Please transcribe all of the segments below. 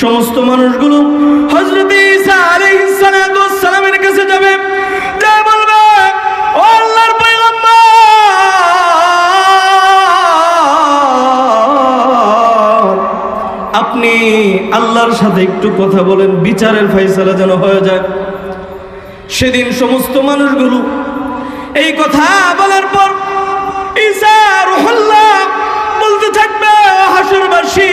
সমস্ত মানুষগুলো হজরত ঈসা আলাইহিস সালামের কাছে যাবে। আল্লাহর আপনি আল্লাহর সাথে একটু কথা বলেন, বিচারের ফয়সালা যেন হয়ে যায়। সেদিন সমস্ত মানুষগুলো এই কথা বলার পর ঈসা রুহুল্লাহ বলতে থাকবে "ও হাসরবাসী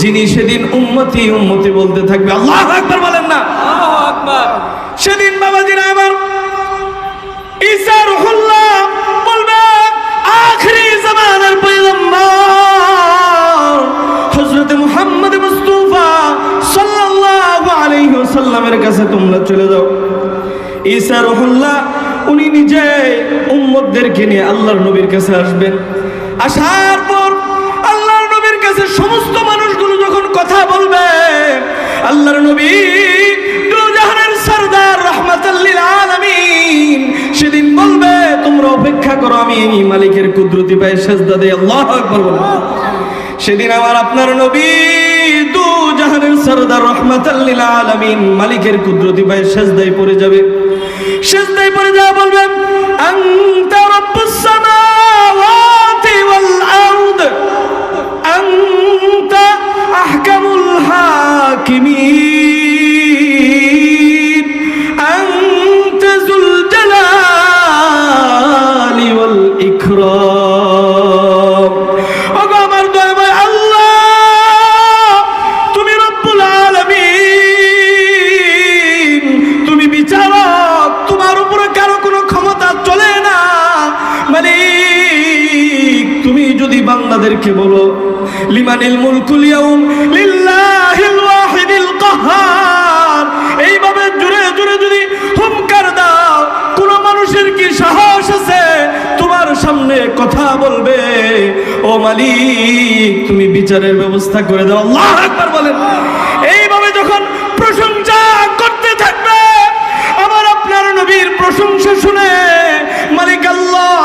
যিনি সেদিন উম্মতি উম্মতি বলতে থাকবে। আল্লাহ আকবার বলেন না। সেদিন বাবাজিরা ঈসা রুহুল্লাহ বলবে আখরি জামানার পয়গম্বর হযরত মুহাম্মদ মুস্তাফা সাল্লাল্লাহু আলাইহি ওয়াসাল্লামের কাছে তোমরা চলে যাও। ঈসা রুহুল্লাহ উনি নিজে উম্মতদেরকে নিয়ে আল্লাহর নবীর কাছে আসবেন। আসার অপেক্ষা করো, আমি এই মালিকের কুদরতি পায়ে সেজদা দেই, আল্লাহু আকবার সেদিন আমার আপনার নবী দু জাহানের সরদার রহমাতাল্লিল আলামিন মালিকের কুদরতি পায়ে সেজদায় পড়ে যাবে। সেজদায় পড়ে যাওয়া বলবেন আনতা রাব্বুস সামাওয়াতি ওয়াল আরদ, আনতা আহকামুল হাকিমিন। বিচারের ব্যবস্থা করে দাও আল্লাহ একবার বলেন এইভাবে যখন প্রশংসা করতে থাকবে আমার আপনার নবীর প্রশংসা শুনে মালিক আল্লাহ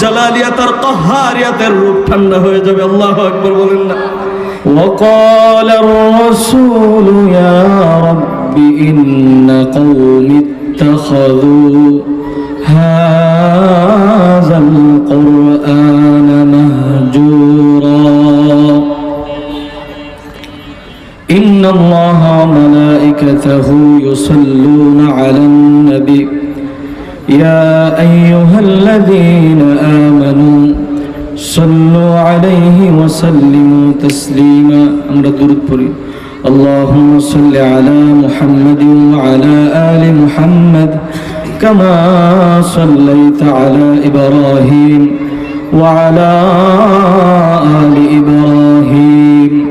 জালালিয়াতার কহারিয়াতের রূপ ঠান্ডা হয়ে যাবে আল্লাহ একবার বলেন না وقال الرسول يا رب إن قومي اتخذوا هذا القرآن إن الله وملائكته يصلون على النبي. يا أيها الذين آمنوا صلوا عليه وسلموا تسليما. أمر الدرد اللهم صل على محمد وعلى آل محمد كما صليت على إبراهيم وعلى آل إبراهيم.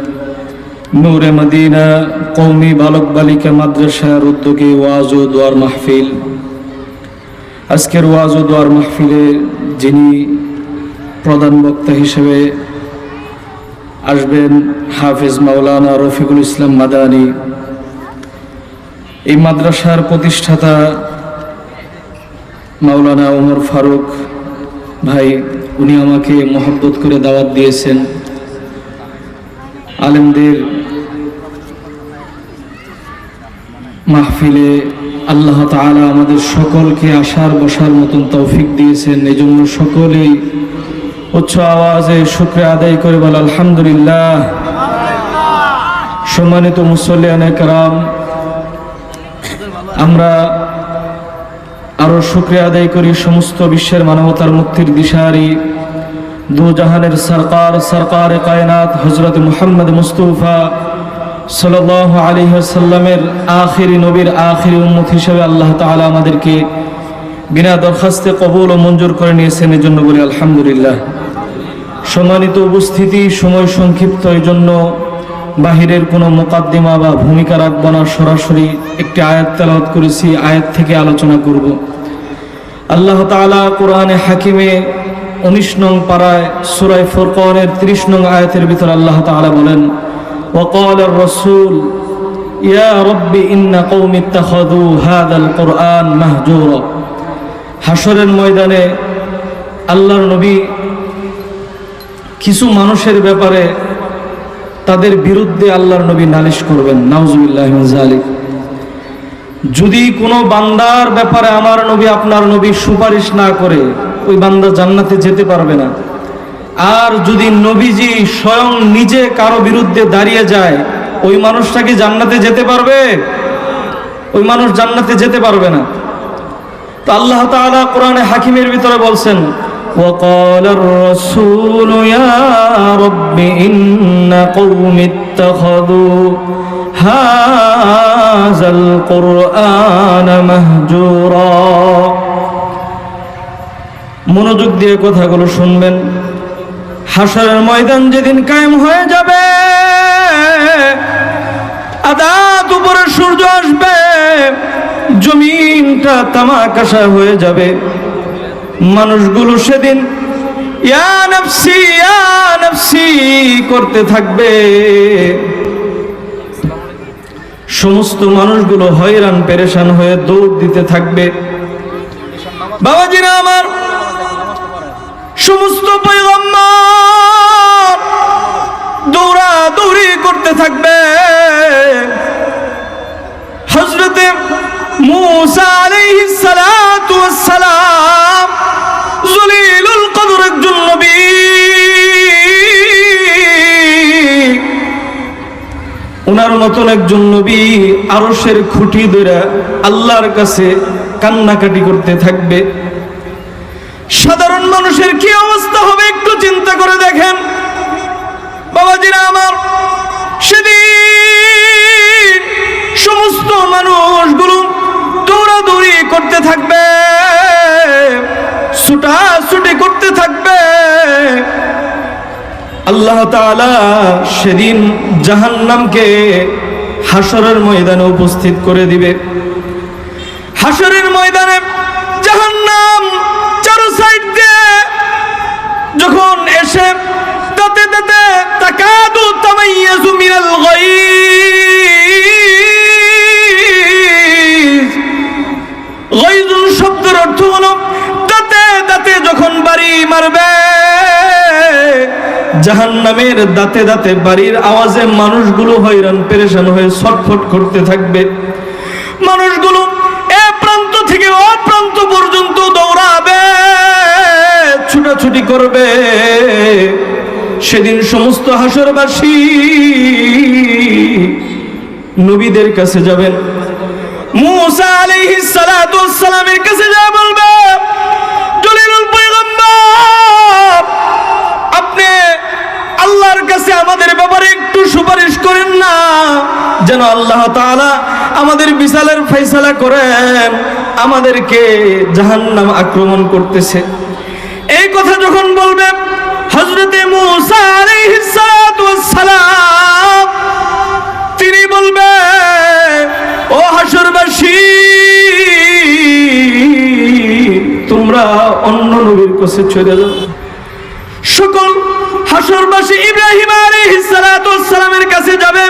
নূরে মদিনা কৌমি বালক বালিকা মাদ্রাসার উদ্যোগে ওয়াজ ও দোয়ার মাহফিল। আজকের ওয়াজ ও দোয়ার মাহফিলে যিনি প্রধান বক্তা হিসেবে আসবেন হাফিজ মাওলানা রফিকুল ইসলাম মাদানী। এই মাদ্রাসার প্রতিষ্ঠাতা মাওলানা ওমর ফারুক ভাই, উনি আমাকে মহব্বত করে দাওয়াত দিয়েছেন। আলেমদের মাহফিলে আল্লাহ তাআলা আমাদের সকলকে আসার বসার মতন তৌফিক দিয়েছেন। এই জন্য সকলেই উচ্চ আওয়াজে শুক্রিয়া আদায় করে বল, আলহামদুলিল্লাহ। সম্মানিত মুসল্লিয়ান কারাম, আমরা আরও শুক্রিয়া আদায় করি সমস্ত বিশ্বের মানবতার মুক্তির দিশারি। দু জাহানের সরকার সরকার কায়নাত হজরত মুহাম্মদ মুস্তফা সাল্লাহ আলী সাল্লামের আখিরি নবীর আখিরি উম্মত হিসেবে আল্লাহ তাআলা আমাদেরকে বিনা দরখাস্তে কবুল ও মঞ্জুর করে নিয়েছেন এই জন্য বলি আলহামদুলিল্লাহ। সম্মানিত উপস্থিতি, সময় সংক্ষিপ্ত এই জন্য বাহিরের কোনো মোকাদ্দিমা বা ভূমিকা রাখব না, সরাসরি একটি আয়াত তেলাওয়াত করেছি, আয়াত থেকে আলোচনা করব। আল্লাহ তাআলা কোরআনে হাকিমে উনিশ নং পাড়ায় সুরাই ফোরকনের ত্রিশ নং আয়াতের ভিতর আল্লাহ তাআলা বলেন وقال الرسول يا رب إن قوم اتخذوا هذا القرآن مهجورا হাসরের ময়দানে আল্লাহর নবী কিছু মানুষের ব্যাপারে তাদের বিরুদ্ধে আল্লাহর নবী নালিশ করবেন নাউজুবিল্লাহ মিন যালিক যদি কোনো বান্দার ব্যাপারে আমার নবী আপনার নবী সুপারিশ না করে ওই বান্দা জান্নাতে যেতে পারবে না আর যদি নবীজি স্বয়ং নিজে কারো বিরুদ্ধে দাঁড়িয়ে যায় ওই মানুষটা কি জান্নাতে যেতে পারবে ওই মানুষ জান্নাতে যেতে পারবে না তো আল্লাহ তাআলা কোরআনে হাকিমের ভিতরে বলছেন وقال الرسول يا رب إن قوم اتخذوا هذا القرآن مهجورا মনোযোগ দিয়ে কথাগুলো শুনবেন হাসরের ময়দান যেদিন কায়েম হয়ে যাবে, আদাত উপরে সূর্য আসবে, জমিনটা তামাকাশা হয়ে যাবে। মানুষগুলো সেদিন, ইয়া নফসি করতে থাকবে। সমস্ত মানুষগুলো হয়রান, পেরেশান হয়ে দৌড় দিতে থাকবে। বাবাজিরা আমার, সমস্ত পয়গম্বর করতে থাকবে। হজরতে সালাম মতন একজন নবী আরশের খুঁটি ধরে আল্লাহর কাছে কান্নাকাটি করতে থাকবে। আল্লাহ তাআলা সেদিন জাহান্নামকে হাসরের ময়দানে উপস্থিত করে দিবে। হাসরের ময়দানে জাহান্নাম চারো সাইড দিয়ে যখন এসে তাতে তাতে তাকাদু মিনাল শব্দের অর্থ হলো যখন বাড়ি মারবে জাহান্নামের দাঁতে দাঁতে বাড়ির আওয়াজে মানুষগুলো হয়রান, পেরেশান হয়ে ছটফট করতে থাকবে। মানুষগুলো এ প্রান্ত থেকে ও প্রান্ত পর্যন্ত দৌড়াবে, ছুটাছুটি করবে। সেদিন সমস্ত হাসরবাসী নবীদের কাছে যাবেন। মুসা আলাইহিস সালাতু সালামের কাছে যা বলবে আল্লাহর কাছে আমাদের ব্যাপারে একটু সুপারিশ করেন না। যেন আল্লাহ তাআলা আমাদের বিশালের ফয়সালা করেন, আমাদেরকে জাহান্নাম আক্রমণ করতেছে। এই কথা যখন বলবে সালাম, তিনি বলবে, ও হাসরবাসী তোমরা অন্য নবীর কাছে চলে যাও। সকল হাসরবাসী ইব্রাহিম সালামের কাছে যাবে।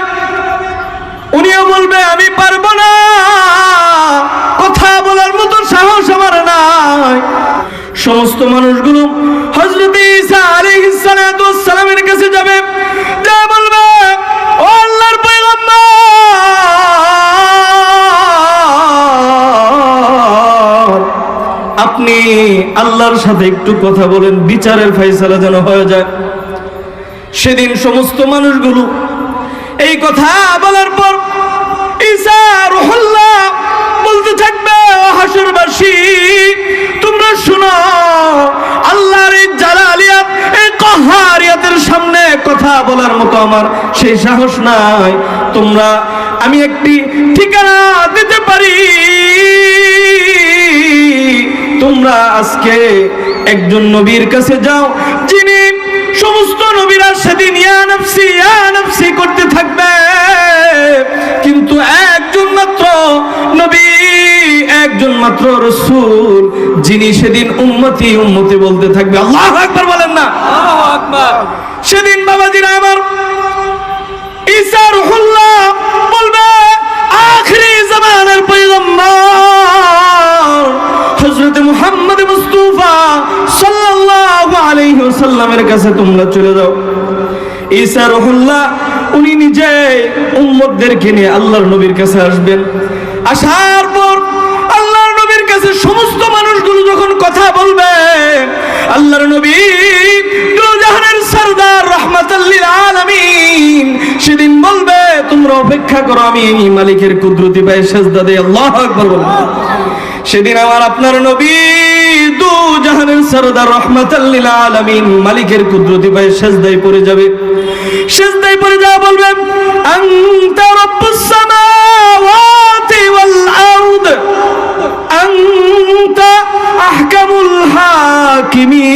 উনিও বলবে, আমি পারব না। কথা বলার মতো সাহস আমার নাই। সমস্ত মানুষগুলো হযরত ঈসা সালামের কাছে যাবে। যা বলবে, ও আল্লাহর পয়গম্বর, আপনি আল্লাহর সাথে একটু কথা বলেন, বিচারের ফয়সালা যেন হয়ে যায়। সেদিন সমস্ত মানুষগুলো এই কথা বলার পর ঈসা বলতে থাকবে হাসুরবাসী, তোমরা শুনো, আল্লাহর এই জালালিয়াত, এই কহারিয়াতের সামনে কথা বলার মতো আমার সেই সাহস নাই। তোমরা, আমি একটি ঠিকানা দিতে পারি। তোমরা আজকে একজন নবীর কাছে যাও, যিনি সমস্ত নফসি ইয়া নফসি করতে থাকবে। কিন্তু একজন মাত্র নবী একজন মাত্র রসূল যিনি সেদিন উম্মতি উম্মতি বলতে থাকবে। আল্লাহ আকবার বলেন না। সেদিন বাবাজিরা আমার ঈসা রুহুল্লাহ বলবে আখরি জামানের পয়গম্বর হযরত মুহাম্মদ মুস্তাফা সাল্লাল্লাহু আলাইহি ওয়াসাল্লামের কাছে তোমরা চলে যাও। ঈসা রুহুল্লাহ, উনি নিজে উম্মতদেরকে নিয়ে আল্লাহর নবীর কাছে আসবেন। আসার পর আল্লাহর নবীর কাছে সমস্ত মানুষগুলো যখন কথা বলবে, আল্লাহর নবী দুজাহানের সরদার রহমাতাল্লিল আলামিন সেদিন বলবে, তোমরা অপেক্ষা করো, আমি মালিকের কুদরতি পায়ে সেজদা দেই। আল্লাহু আকবার সেদিন আমার আপনার নবী দু জাহানের সরদার রহমাতাল্লিল আলামিন মালিকের কুদরতি পায়ে সেজদায় পড়ে যাবে। সেজদায় পড়ে যা বলবেন আনতা রাব্বুস সামাওয়াতি ওয়াল আরদ আনতা আহকামুল হাকিমিন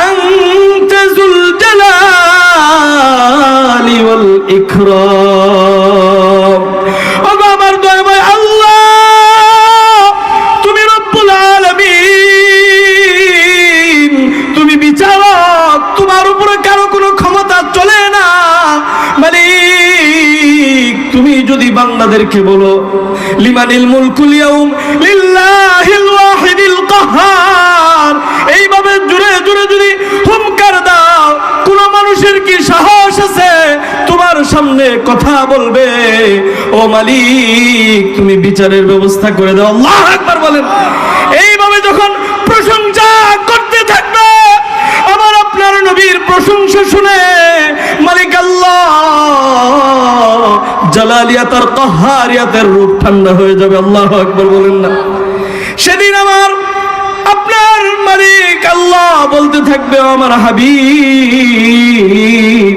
আনতা যুল জালালি ওয়াল ইকরাম বান্দাদেরকে বলো, লিমানিল মুলকুল ইয়াউম লিল্লাহিল ওয়াহিদিল কাহ্হার এইভাবে জুড়ে জুড়ে যদি হুমকার দাও, কোন মানুষের কি সাহস আছে? তোমার সামনে কথা বলবে, ও মালিক, তুমি বিচারের ব্যবস্থা করে দাও। আল্লাহ একবার বলেন। এইভাবে যখন প্রশংসা করতে থাকবে নবীর প্রশংসা শুনে মালিক আল্লাহ জালালিয়াতার কাহারিয়াতের রূপ ঠান্ডা হয়ে যাবে, আল্লাহ আকবার বলেন না। সেদিন আমার আপনার মালিক আল্লাহ বলতে থাকবে আমার হাবিব,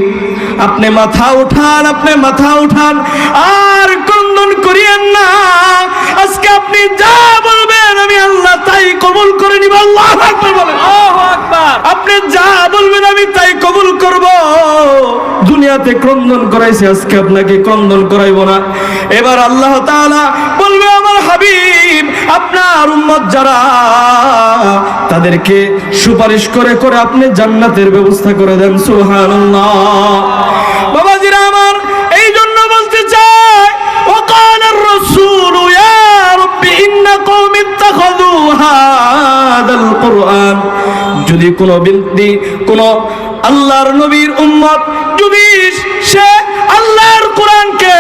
আপনি মাথা উঠান, আপনি মাথা উঠান, আর ক্রন্দন করিয়েন না। আজকে আপনি যা বলবেন আমি আল্লাহ তাই কবুল করে নিব। আল্লাহ আকবার বলেন। আপনি যা বলবেন আমি তাই কবুল করব। দুনিয়াতে ক্রন্দন করাইছে আজকে আপনাকে ক্রন্দন করাইব না। এবার আল্লাহ তাআলা বলবে আমার হাবিব আপনার উম্মত যারা তাদেরকে সুপারিশ করে করে আপনি জান্নাতের ব্যবস্থা করে দেন। সুবহানাল্লাহ। বাবাজিরা আমার الرسول يا رب إن قوم اتخذوا هذا القرآن যদি কোনো ব্যক্তি কোন আল্লাহর নবীর উম্মত যদি সে আল্লাহর কোরআনকে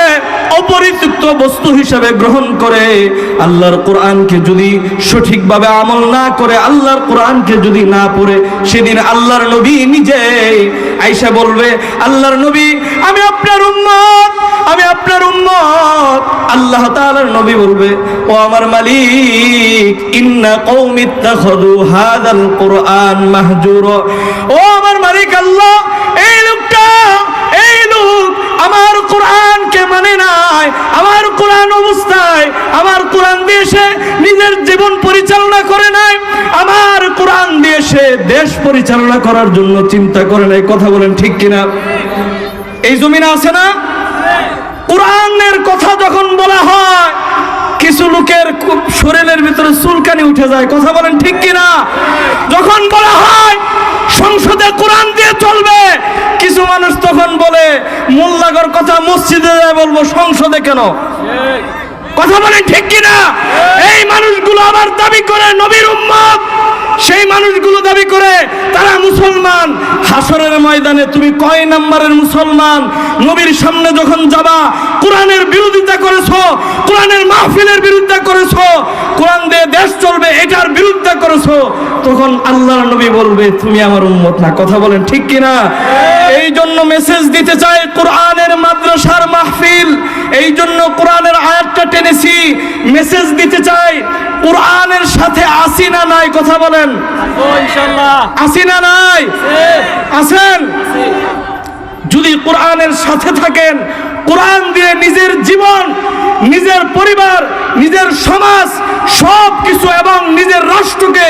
অপরিচিত বস্তু হিসেবে গ্রহণ করে, আল্লাহর কোরআনকে যদি সঠিকভাবে আমল না করে, আল্লাহর কোরআনকে যদি না পড়ে, সেদিন আল্লাহর নবী নিজে আইসা বলবে, আল্লাহর নবী, আমি আপনার উম্মত, আমি আপনার উম্মত। আল্লাহ তাআলার নবী বলবে, ও আমার মালিক, ইন্না কওমি ইত্তাখাযু হাযাল কুরআন মাহজুরা। ও আমার মালিক আল্লাহ আমার কোরআনকে মানে নাই, আমার কোরআন অবস্থায়, আমার কোরআন দিয়ে সে নিজের জীবন পরিচালনা করে নাই, আমার কোরআন দিয়ে সে দেশ পরিচালনা করার জন্য চিন্তা করে নাই। কথা বলেন ঠিক কিনা? এই জমিনে আছে না? কোরআনের কথা যখন বলা হয়, কিছু লোকের শরীরের ভিতরে চুলকানি উঠে যায়। কথা বলেন ঠিক কিনা? যখন বলা হয় সংসদে কোরআন দিয়ে চলবে। কিছু মানুষ তখন বলে মোল্লাগর কথা মসজিদে যায় বলব, সংসদে কেন? কথা বলেন ঠিক কিনা? এই মানুষগুলো আবার দাবি করে নবীর উম্মত। সেই মানুষগুলো দাবি করে, তারা মুসলমান। হাসরের ময়দানে তুমি কয় নাম্বারের মুসলমান? নবীর সামনে যখন যাবা, কোরআনের বিরোধিতা করেছ? কোরআনের মাহফিলের বিরুদ্ধে করেছ? কোরআন দিয়ে দেশ চলবে এটার বিরুদ্ধে করেছ? তখন আল্লাহর নবী বলবে তুমি আমার উম্মত না। কথা বলেন ঠিক কিনা? এই জন্য মেসেজ দিতে চাই কোরআনের মাদ্রাসার মাহফিল। এই জন্য কোরআনের আয়াতটা টেনেছি। মেসেজ দিতে চাই কোরআনের সাথে আসি না নাই। কথা বলেন। আসি না নাই আছেন? যদি কোরআনের সাথে থাকেন কোরআন দিয়ে নিজের জীবন, নিজের পরিবার, নিজের সমাজ সব কিছু এবং নিজের রাষ্ট্রকে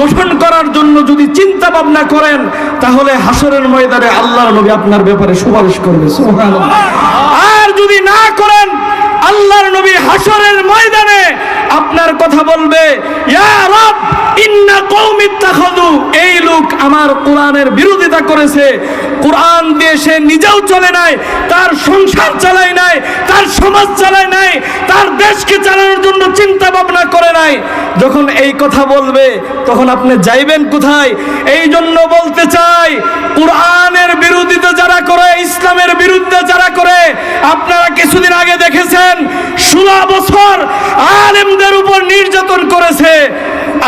গঠন করার জন্য যদি চিন্তা ভাবনা করেন, তাহলে হাসরের ময়দানে আল্লাহর নবী আপনার ব্যাপারে সুপারিশ করবে। আর যদি না করেন, আল্লাহর নবী হাসরের ময়দানে আপনার কথা বলবে এই লোক আমার কোরআনের বিরোধিতা করেছে। কোরআন দিয়ে সে নিজেও চলে নাই, তার সংসার চালায় নাই, তার সমাজ চালায় নাই, তার দেশকে চালানোর জন্য চিন্তা ভাবনা করে নাই। যখন এই কথা বলবে, তখন আপনি যাইবেন কোথায়? এই জন্য বলতে চাই, কোরআনের বিরোধিতা যারা করে, ইসলামের বিরুদ্ধে যারা করে, আপনারা কিছুদিন আগে দেখেছেন, ষোলো বছর আলেমদের উপর নির্যাতন করেছে।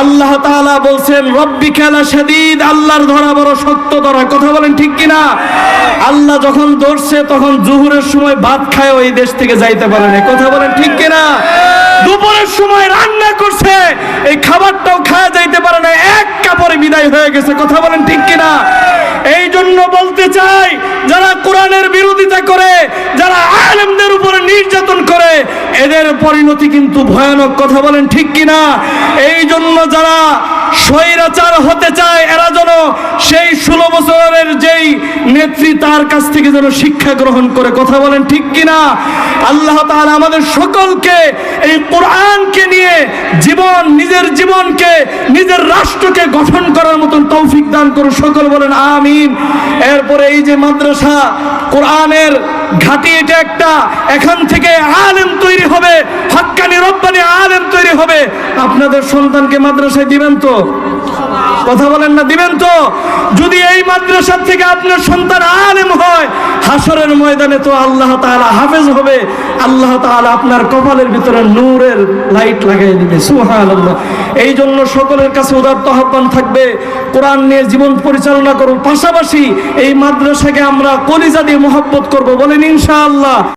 আল্লাহ তাআলা বলছেন রব্বি খেলা সেদিদ আল্লাহর ধরা বড় শক্ত ধরা। কথা বলেন ঠিক কিনা? আল্লাহ যখন ধরছে, তখন জুহুরের সময় ভাত খায় ওই দেশ থেকে যাইতে পারে না কথা বলেন ঠিক কিনা? দুপুরের সময় রান্না করছে, এই খাবারটাও খাওয়া যাইতে পারে না এক কাপড়ে বিদায় হয়ে গেছে। কথা বলেন ঠিক কিনা? এই জন্য বলতে চাই, যারা কোরআনের বিরোধিতা করে, যারা আলেমদের নির্যাতন করে, এদের পরিণতি কিন্তু ভয়ানক কথা বলেন ঠিক কিনা? এই জন্য যারা স্বৈরাচার হতে চায়, এরা যেন সেই ষোলো বছরের যেই নেত্রী তার কাছ থেকে যেন শিক্ষা গ্রহণ করে কথা বলেন ঠিক কিনা? আল্লাহ তাআলা আমাদের সকলকে এই কোরআনকে নিয়ে জীবন, নিজের জীবনকে, নিজের রাষ্ট্রকে গঠন করার মতন তৌফিক দান করুন। সকল বলেন, আমিন। এরপরে এই যে মাদ্রাসা, কোরআনের ঘাটি এটা একটা। এখান থেকে আলেম তৈরি হবে হাক্কানি রব্বানি আলেম তৈরি হবে। আপনাদের সন্তানকে মাদ্রাসায় দিবেন তো? কথা বলেন না, দিবেন তো। যদি এই মাদ্রাসার থেকে আপনার সন্তান আলেম হয় হাসরের ময়দানে তো আল্লাহ তাআলা হাফেজ হবে। আল্লাহ তাআলা আপনার কপালের ভিতরে নূরের লাইট লাগাই দিবে, সুবহানাল্লাহ। এই জন্য সকলের কাছে উদাত্ত আহ্বান থাকবে, কোরআন নিয়ে জীবন পরিচালনা করুন। পাশাপাশি এই মাদ্রাসাকে আমরা কলিজা দিয়ে মহব্বত করব। বলেন ইনশাআল্লাহ।